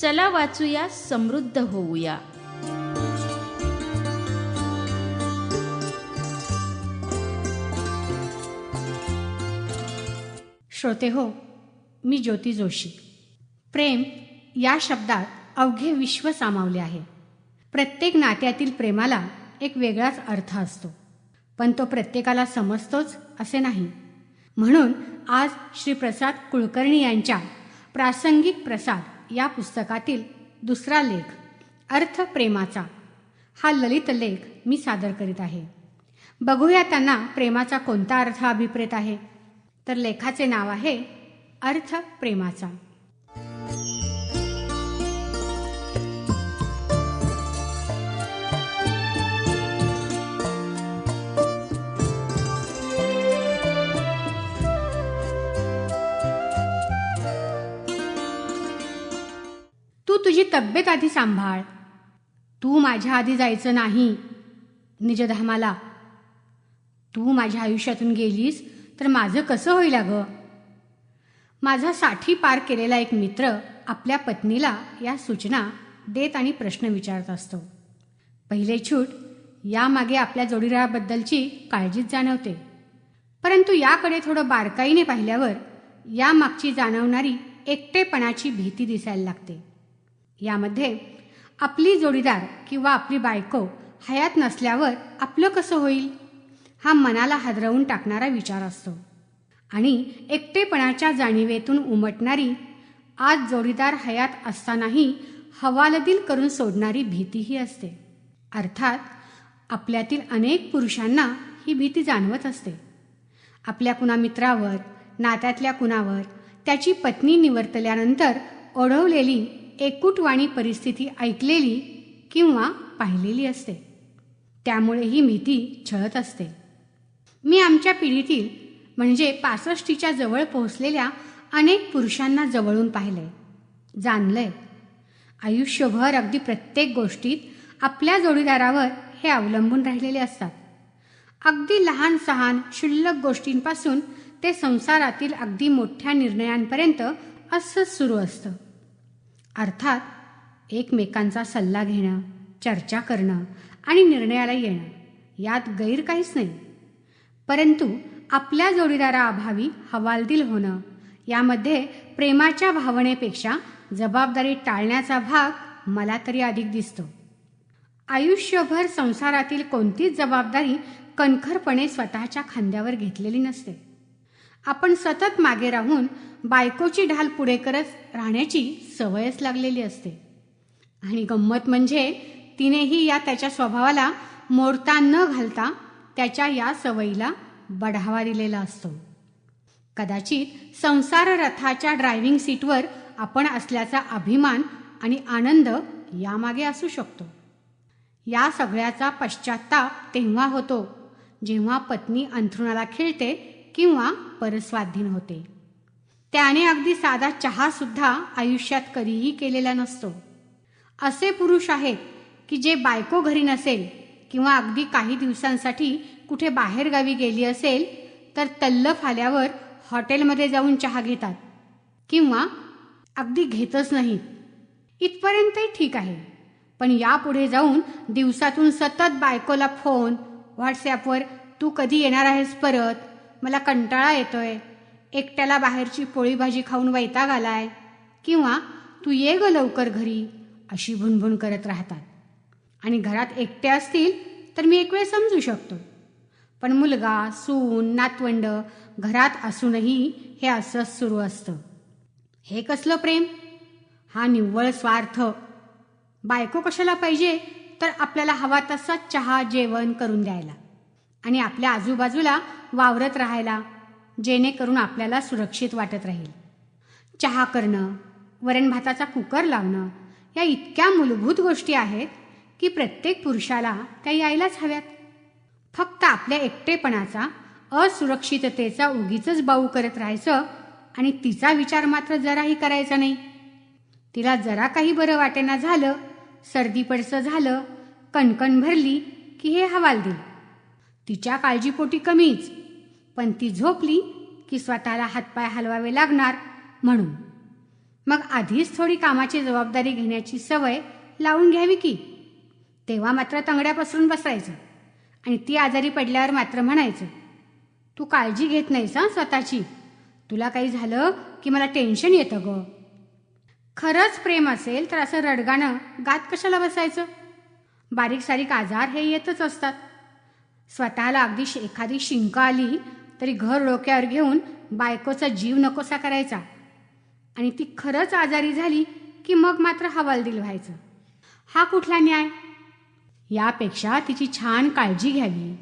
चला वाचूया समृद्ध होऊया. श्रोते हो मी ज्योती जोशी. प्रेम या शब्दात अवघे विश्व सामावले आहे. प्रत्येक नात्यातील प्रेमाला एक वेगळाच अर्थ असतो पण तो प्रत्येकाला समजतोच असे नाही. म्हणून आज श्री प्रसाद कुलकर्णी यांच्या प्रासंगिक प्रसाद या पुस्तकातील दुसरा लेख अर्थ प्रेमाचा हा ललित लेख मी सादर करीत आहे. बघूया त्यांना प्रेमाचा कोणता अर्थ अभिप्रेत आहे. तर लेखाचे नाव आहे अर्थ प्रेमाचा. तू तुझी तब्येत आधी सांभाळ. तू माझ्या आधी जायचं नाही निजधामाला तू माझ्या आयुष्यातून गेलीस तर माझं कसं होईल अगं? माझा साठी पार केलेला एक मित्र आपल्या पत्नीला या सूचना देत आणि प्रश्न विचारत असतो. पहिले छूट यामागे आपल्या जोडीदाराबद्दलची काळजीच जाणवते. परंतु याकडे थोडं बारकाईने पाहिल्यावर यामागची जाणवणारी एकटेपणाची भीती दिसायला लागते. यामध्ये आपली जोडीदार किंवा आपली बायको हयात नसल्यावर आपलं कसं होईल? हा मनाला हादरवून टाकणारा विचार असतो. आणि एकटेपणाच्या जाणीवेतून उमटणारी आज जोडीदार हयात असतानाही हवालदिल करून सोडणारी भीतीही असते. अर्थात आपल्यातील अनेक पुरुषांना ही भीती जाणवत असते. आपल्या कुणा मित्रावर नात्यातल्या कुणावर त्याची पत्नी निवर्तल्यानंतर ओढवलेली एकूटवाणी परिस्थिती ऐकलेली किंवा पाहिलेली असते. त्यामुळे ही भीती छळत असते. मी आमच्या पिढीतील म्हणजे पासष्टीच्या जवळ पोहोचलेल्या अनेक पुरुषांना जवळून पाहिलंय जाणलंय. आयुष्यभर अगदी प्रत्येक गोष्टीत आपल्या जोडीदारावर हे अवलंबून राहिलेले असतात. अगदी लहान सहान क्षुल्लक गोष्टींपासून ते संसारातील अगदी मोठ्या निर्णयांपर्यंत असंच सुरू असतं. अर्थात एकमेकांचा सल्ला घेणं चर्चा करणं आणि निर्णयाला येणं यात गैर काहीच नाही. परंतु आपल्या जोडीदाराअभावी हवालदिल होणं यामध्ये प्रेमाच्या भावनेपेक्षा जबाबदारी टाळण्याचा भाग मला तरी अधिक दिसतो. आयुष्यभर संसारातील कोणतीच जबाबदारी कणखरपणे स्वतःच्या खांद्यावर घेतलेली नसते. आपण सतत मागे राहून बायकोची ढाल पुढे करत राहण्याची सवयच लागलेली असते. आणि गंमत म्हणजे तिनेही या त्याच्या स्वभावाला मोडता न घालता त्याच्या या सवयीला बढावा दिलेला असतो. कदाचित संसार रथाच्या ड्रायव्हिंग सीटवर आपण असल्याचा अभिमान आणि आनंद यामागे असू शकतो. या सगळ्याचा पश्चाताप तेव्हा होतो जेव्हा पत्नी अंथरुणाला खिळते किंवा परस्वाधीन होते. त्याने अगदी साधा चहा सुद्धा आयुष्यात कधीही केलेला नसतो. असे पुरुष आहेत की जे बायको घरी नसेल किंवा अगदी काही दिवसांसाठी कुठे बाहेरगावी गेली असेल तर तल्लफ आल्यावर हॉटेलमध्ये जाऊन चहा घेतात किंवा अगदी घेतच नाहीत. इथपर्यंतही ठीक आहे. पण यापुढे जाऊन दिवसातून सतत बायकोला फोन व्हॉट्सॲपवर तू कधी येणार आहेस परत? मला कंटाळा येतोय. एकट्याला बाहेरची पोळी भाजी खाऊन वैताग आलाय. किंवा तू ये ग लवकर घरी अशी भुणभुण करत राहतात. आणि घरात एकटे असतील तर मी एक वेळ समजू शकतो. पण मुलगा सून नातवंड घरात असूनही हे असंच सुरू असतं. हे कसलं प्रेम? हा निव्वळ स्वार्थ. बायको कशाला पाहिजे? तर आपल्याला हवा तसा चहा जेवण करून द्यायला. आणि आपल्या आजूबाजूला वावरत राहायला जेणेकरून आपल्याला सुरक्षित वाटत राहील. चहा करणं वरण भाताचा कुकर लावणं या इतक्या मूलभूत गोष्टी आहेत की प्रत्येक पुरुषाला त्या यायलाच हव्यात. फक्त आपल्या एकटेपणाचा असुरक्षिततेचा उगीच बाऊ करत राहायचं आणि तिचा विचार मात्र जराही करायचा नाही. तिला जरा काही बरं वाटेना झालं सर्दी पडसं झालं कणकण भरली की हे हवाल हवालदिल. तिच्या काळजीपोटी कमीच. पण ती झोपली की स्वतःला हातपाय हलवावे लागणार म्हणून. मग आधीच थोडी कामाची जबाबदारी घेण्याची सवय लावून घ्यावी की? तेव्हा मात्र तंगड्या पसरून बसायचं आणि ती आजारी पडल्यावर मात्र म्हणायचं तू काळजी घेत नाहीस हां स्वतःची. तुला काही झालं की मला टेन्शन येतं ग. खरंच प्रेम असेल तर असं रडगाणं गात कशाला बसायचं? बारीक सारीक आजार हे येतच असतात. स्वतःला अगदी एखादी शिंक आली तरी घर डोक्यावर घेऊन बायकोचा जीव नकोसा करायचा. आणि ती खरंच आजारी झाली की मग मात्र हवालदिल व्हायचं. हा कुठला न्याय? यापेक्षा तिची छान काळजी घ्यावी.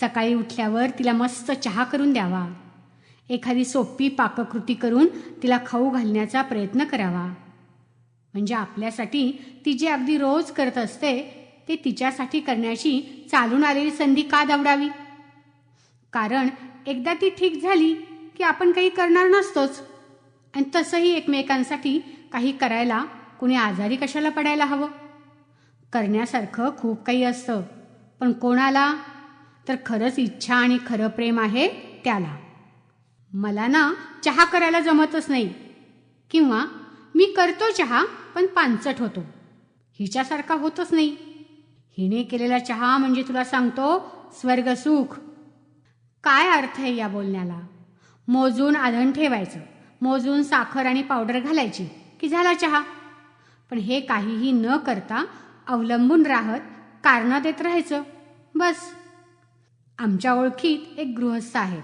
सकाळी उठल्यावर तिला मस्त चहा करून द्यावा. एखादी सोपी पाककृती करून तिला खाऊ घालण्याचा प्रयत्न करावा. म्हणजे आपल्यासाठी ती जे अगदी रोज करत असते ते तिच्यासाठी करण्याची चालून आलेली संधी का दवडावी? कारण एकदा ती ठीक झाली की आपण काही करणार नसतोच. आणि तसंही एकमेकांसाठी काही करायला कुणी आजारी कशाला पडायला हवं? करण्यासारखं खूप काही असतं. पण कोणाला? तर खरंच इच्छा आणि खरं प्रेम आहे त्याला. मला ना चहा करायला जमतच नाही. किंवा मी करतो चहा पण पानचट होतो. हिच्यासारखा होतच नाही. हिने केलेला चहा म्हणजे तुला सांगतो स्वर्गसुख काय अर्थ आहे या बोलण्याला? मोजून आधण ठेवायचं मोजून साखर आणि पावडर घालायची की झाला चहा? पण हे काहीही न करता अवलंबून राहत कारणं देत राहायचं बस. आमच्या ओळखीत एक गृहस्थ आहेत.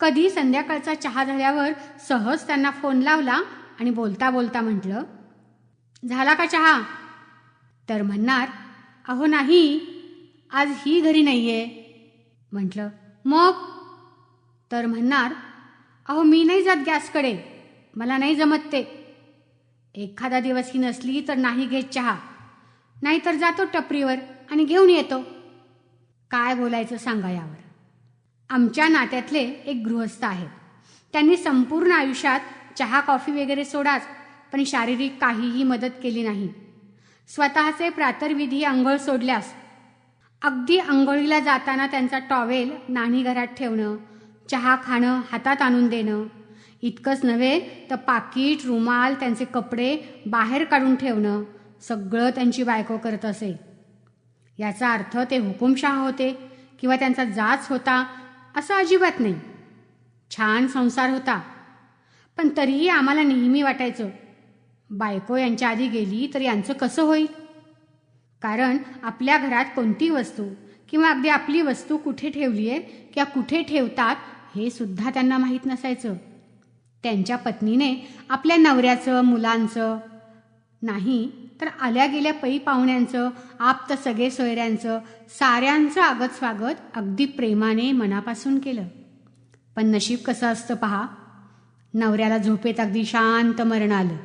कधी संध्याकाळचा चहा झाल्यावर सहज त्यांना फोन लावला आणि बोलता बोलता म्हटलं झाला का चहा? तर म्हणणार अहो नाही आज ही घरी नाही आहे म्हटलं मग? तर म्हणणार अहो मी नाही जात गॅसकडे मला नाही जमत ते. एखादा दिवस ही नसली तर नाही घेत चहा नाहीतर जातो टपरीवर आणि घेऊन येतो. काय बोलायचं सांगा यावर. आमच्या नात्यातले एक गृहस्थ आहेत. त्यांनी संपूर्ण आयुष्यात चहा कॉफी वगैरे सोडाच पण शारीरिक काहीही मदत केली नाही. स्वतःचे प्रातर्विधी अंघोळ सोडल्यास. अगदी आंघोळीला जाताना त्यांचा टॉवेल नाणी घरात ठेवणं चहा खाणं हातात आणून देणं. इतकंच नव्हे तर पाकिट रुमाल त्यांचे कपडे बाहेर काढून ठेवणं. सगळं त्यांची बायको करत असे. याचा अर्थ ते हुकुमशाह होते किंवा त्यांचा जाच होता असं अजिबात नाही. छान संसार होता. पण तरीही आम्हाला नेहमी वाटायचं बायको यांच्या आधी गेली तर यांचं कसं होईल? कारण आपल्या घरात कोणती वस्तू किंवा अगदी आपली वस्तू कुठे ठेवली आहे किंवा कुठे ठेवतात हे सुद्धा त्यांना माहीत नसायचं. त्यांच्या पत्नीने आपल्या नवऱ्याचं मुलांचं नाही तर आल्या गेल्या पै पाहुण्यांचं आप्त सगळे सोयऱ्यांचं साऱ्यांचं आगत स्वागत अगदी प्रेमाने मनापासून केलं. पण नशीब कसं असतं पहा? नवऱ्याला झोपेत अगदी शांत मरण आलं.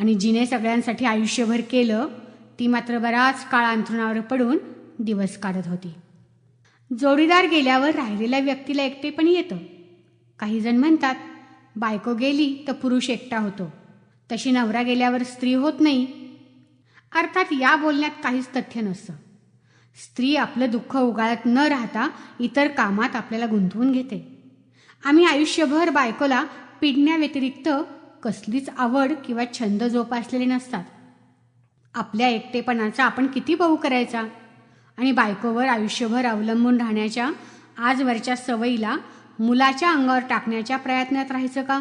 आणि जिने सगळ्यांसाठी आयुष्यभर केलं ती मात्र बराच काळ अंथरुणावर पडून दिवस काढत होती. जोडीदार गेल्यावर राहिलेल्या व्यक्तीला एकटे पण येतं. काही जण म्हणतात बायको गेली तर पुरुष एकटा होतो. तशी नवरा गेल्यावर स्त्री होत नाही. अर्थात या बोलण्यात काहीच तथ्य नसतं. स्त्री आपलं दुःख उगाळत न राहता इतर कामात आपल्याला गुंतवून घेते. आम्ही आयुष्यभर बायकोला पिडण्याव्यतिरिक्त कसलीच आवड किंवा छंद जोपासलेले नसतात. आपल्या एकटेपणाचा आपण किती बहु करायचा? आणि बायकोवर आयुष्यभर अवलंबून राहण्याच्या आजवरच्या सवयीला मुलाच्या अंगावर टाकण्याच्या प्रयत्नात राहायचं का?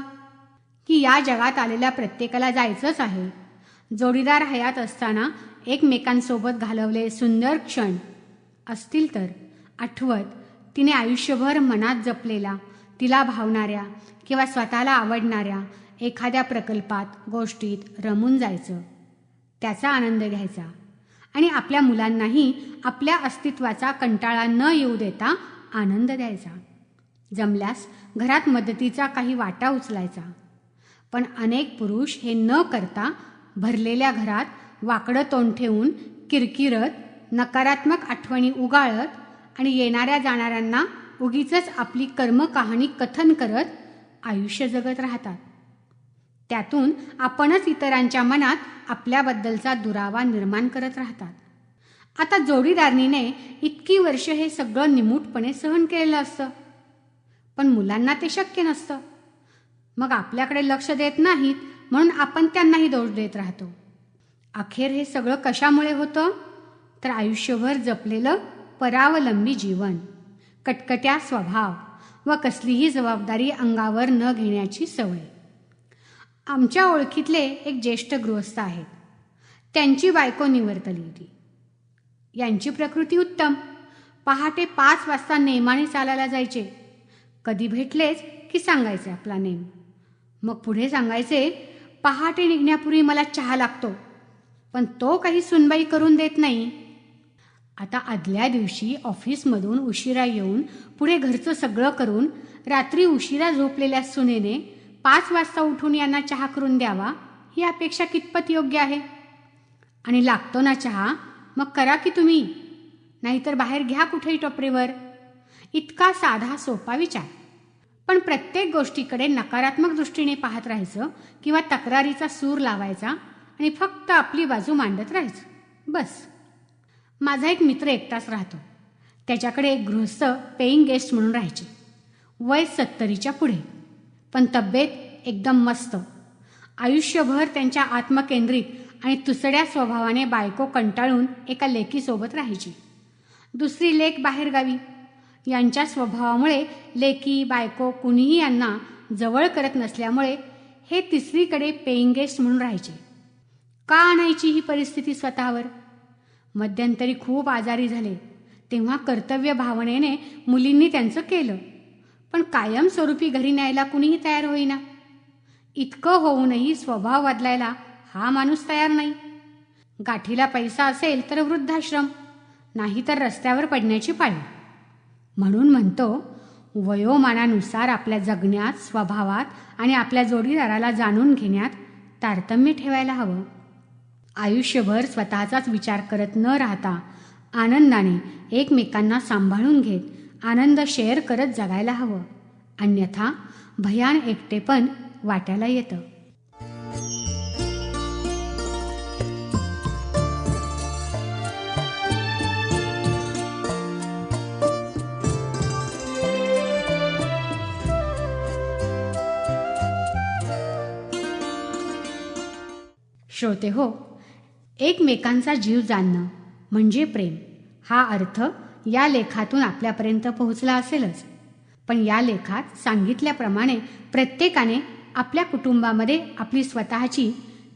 की या जगात आलेल्या प्रत्येकाला जायचंच आहे. जोडीदार हयात असताना एकमेकांसोबत घालवले सुंदर क्षण असतील तर आठवत तिने आयुष्यभर मनात जपलेला तिला भावणाऱ्या किंवा स्वतःला आवडणाऱ्या एखाद्या प्रकल्पात गोष्टीत रमून जायचं. त्याचा आनंद घ्यायचा. आणि आपल्या मुलांनाही आपल्या अस्तित्वाचा कंटाळा न येऊ देता आनंद द्यायचा. जमल्यास घरात मदतीचा काही वाटा उचलायचा. पण अनेक पुरुष हे न करता भरलेल्या घरात वाकडं तोंड ठेवून किरकिरत नकारात्मक आठवणी उगाळत आणि येणाऱ्या जाणाऱ्यांना उगीच आपली कर्मकहाणी कथन करत आयुष्य जगत राहतात. त्यातून आपणच इतरांच्या मनात आपल्याबद्दलचा दुरावा निर्माण करत राहतात. आता जोडीदारणीने इतकी वर्ष हे सगळं निमूटपणे सहन केलेलं असतं. पण मुलांना ते शक्य नसतं. मग आपल्याकडे लक्ष देत नाहीत म्हणून आपण त्यांनाही दोष देत राहतो. अखेर हे सगळं कशामुळे होतं? तर आयुष्यभर जपलेलं परावलंबी जीवन कटकट्या स्वभाव व कसलीही जबाबदारी अंगावर न घेण्याची सवय. आमच्या ओळखीतले एक ज्येष्ठ गृहस्थ आहेत. त्यांची बायको निवर्तली होती. यांची प्रकृती उत्तम. पहाटे पाच वाजता नेमाने चालायला जायचे. कधी भेटलेच की सांगायचे आपला नेम. मग पुढे सांगायचे पहाटे निघण्यापूर्वी मला चहा लागतो पण तो काही सुनबाई करून देत नाही. आता आदल्या दिवशी ऑफिसमधून उशिरा येऊन पुढे घरचं सगळं करून रात्री उशिरा झोपलेल्या सुनेने पाच वाजता उठून यांना चहा करून द्यावा ही अपेक्षा कितपत योग्य आहे? आणि लागतो ना चहा? मग करा की तुम्ही. नाहीतर बाहेर घ्या कुठेही टपरीवर. इतका साधा सोपा विचार. पण प्रत्येक गोष्टीकडे नकारात्मक दृष्टीने पाहत राहायचं किंवा तक्रारीचा सूर लावायचा आणि फक्त आपली बाजू मांडत राहायचं. बस. माझा एक मित्र एकटाच राहतो. त्याच्याकडे एक गृहस्थ पेईंग गेस्ट म्हणून राहायचे. वय सत्तरीच्या पुढे. पण तब्येत एकदम मस्त. आयुष्यभर त्यांच्या आत्मकेंद्रित आणि तुसड्या स्वभावाने बायको कंटाळून एका लेकीसोबत राहायची. दुसरी लेक बाहेरगावी यांच्या स्वभावामुळे लेकी बायको कुणीही यांना जवळ करत नसल्यामुळे हे तिसरीकडे पेईंग गेस्ट म्हणून राहायचे. का आणायची ही परिस्थिती स्वतःवर? मध्यंतरी खूप आजारी झाले. तेव्हा कर्तव्य भावनेने मुलींनी त्यांचं केलं. पण कायमस्वरूपी घरी न्यायला कुणीही तयार होईना. इतकं होऊनही स्वभाव बदलायला हा माणूस तयार नाही. गाठीला पैसा असेल तर वृद्धाश्रम नाही तर रस्त्यावर पडण्याची पाळी. म्हणून म्हणतो वयोमानानुसार आपल्या जगण्यात स्वभावात आणि आपल्या जोडीदाराला जाणून घेण्यात तारतम्य ठेवायला हवं. आयुष्यभर स्वतःचाच विचार करत न राहता आनंदाने एकमेकांना सांभाळून घेत आनंद शेअर करत जगायला हवं. अन्यथा भयान एकटेपण वाट्याला येतं. श्रोते हो एकमेकांचा जीव जाणणं म्हणजे प्रेम. हा अर्थ या लेखातून आपल्यापर्यंत पोहोचला असेलच. पण या लेखात सांगितल्याप्रमाणे प्रत्येकाने आपल्या कुटुंबामध्ये आपली स्वतःची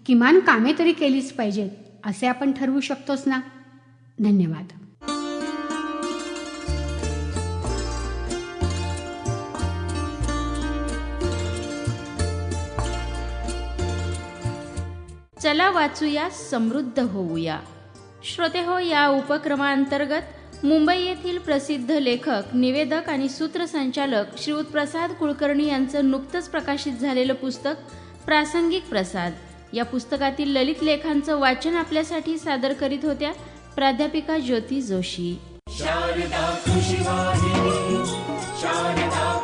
किमान कामे तरी केलीच पाहिजेत असे आपण ठरवू शकतोच ना? धन्यवाद. चला वाचूया समृद्ध होऊया. श्रोते हो या उपक्रमाअंतर्गत मुंबई येथील प्रसिद्ध लेखक निवेदक आणि सूत्रसंचालक श्रीयुत प्रसाद कुलकर्णी यांचं नुकतंच प्रकाशित झालेलं पुस्तक प्रासंगिक प्रसाद. या पुस्तकातील ललित लेखांचं वाचन आपल्यासाठी सादर करीत होत्या प्राध्यापिका ज्योती जोशी. शारदा कृषिवाहिनी शारदा